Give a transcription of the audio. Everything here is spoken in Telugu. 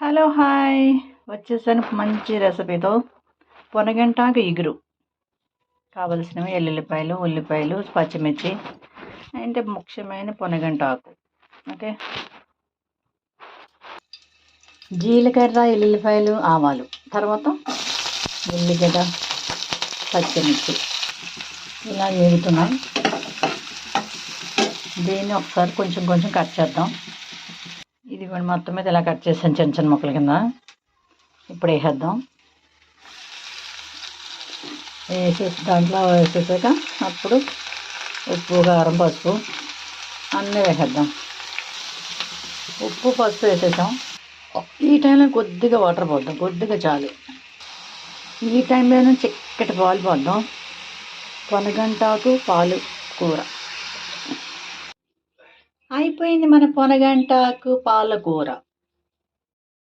హలో హాయ్ వచ్చేసాను మంచి రెసిపీతో పొనగంటాకు ఇగురు. కావలసినవి ఎల్లుల్లిపాయలు ఉల్లిపాయలు పచ్చిమిర్చి అంటే ముఖ్యమైన పొనగంటాకు. ఓకే? జీలకర్ర ఎల్లుల్లిపాయలు ఆవాలు. తర్వాత ఉల్లిగడ్డ పచ్చిమిర్చి. ఇలా వేగుతున్నాయి దీన్ని ఒకసారి కొంచెం కొంచెం కట్ చేద్దాం. ఇదిగోండి మొత్తం మీద ఇలా కట్ చేసాను చిన్న చిన్న ముక్కల కింద. ఇప్పుడు వేసేద్దాం. వేసేసి దాంట్లో వేసేసాక అప్పుడు ఉప్పు కారం పసుపు అన్నీ వేసేద్దాం. ఉప్పు పసుపు వేసేసాం. ఈ టైంలో కొద్దిగా వాటర్ పోద్దాం. కొద్దిగా చాలు. ఈ టైంలో చిక్కటి పాలు పోద్దాం. పొనగంటాకు పాలు కూర. అయిపోయింది మన పొనగంటాకు పాలకూర.